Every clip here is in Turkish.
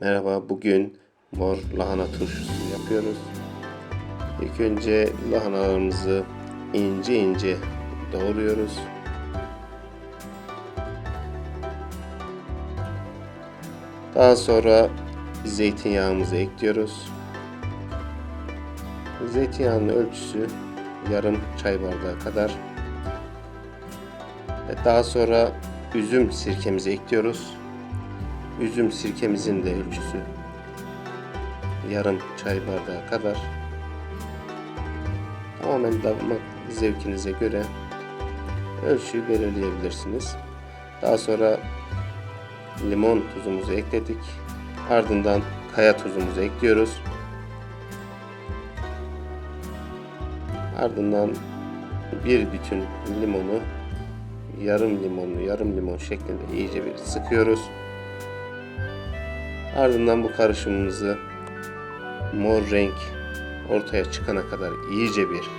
Merhaba, bugün mor lahana turşusu yapıyoruz. İlk önce lahanalarımızı ince ince doğruyoruz. Daha sonra zeytinyağımızı ekliyoruz. Zeytinyağının ölçüsü yarım çay bardağı kadar. Daha sonra üzüm sirkemizi ekliyoruz. Üzüm sirkemizin de ölçüsü yarım çay bardağı kadar. Tamamen damak zevkinize göre ölçüyü belirleyebilirsiniz. Daha sonra limon tuzumuzu ekledik. Ardından kaya tuzumuzu ekliyoruz. Ardından bir bütün limonu yarım limonlu yarım limon şeklinde iyice bir sıkıyoruz. Ardından bu karışımımızı mor renk ortaya çıkana kadar iyice bir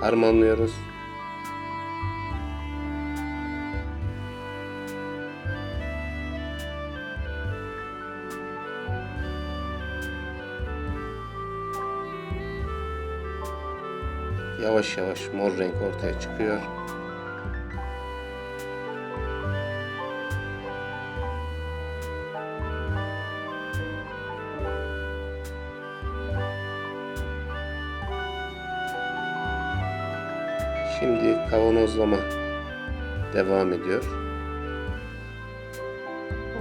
harmanlıyoruz. Yavaş yavaş mor renk ortaya çıkıyor. Şimdi kavanozlama devam ediyor.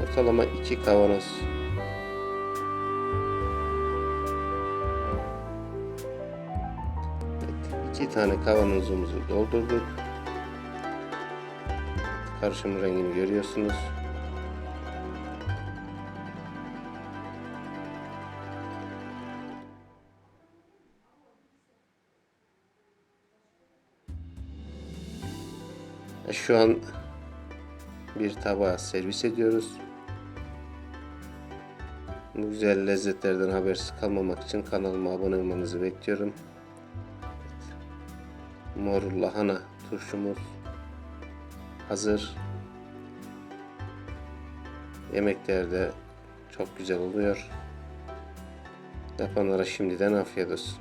Ortalama iki kavanoz Evet, iki tane kavanozumuzu doldurduk. Karışım rengini görüyorsunuz. Şu an bir tabağa servis ediyoruz. Bu güzel lezzetlerden habersiz kalmamak için kanalıma abone olmanızı bekliyorum. Mor lahana turşumuz hazır. Yemeklerde çok güzel oluyor. Yapanlara şimdiden afiyet olsun.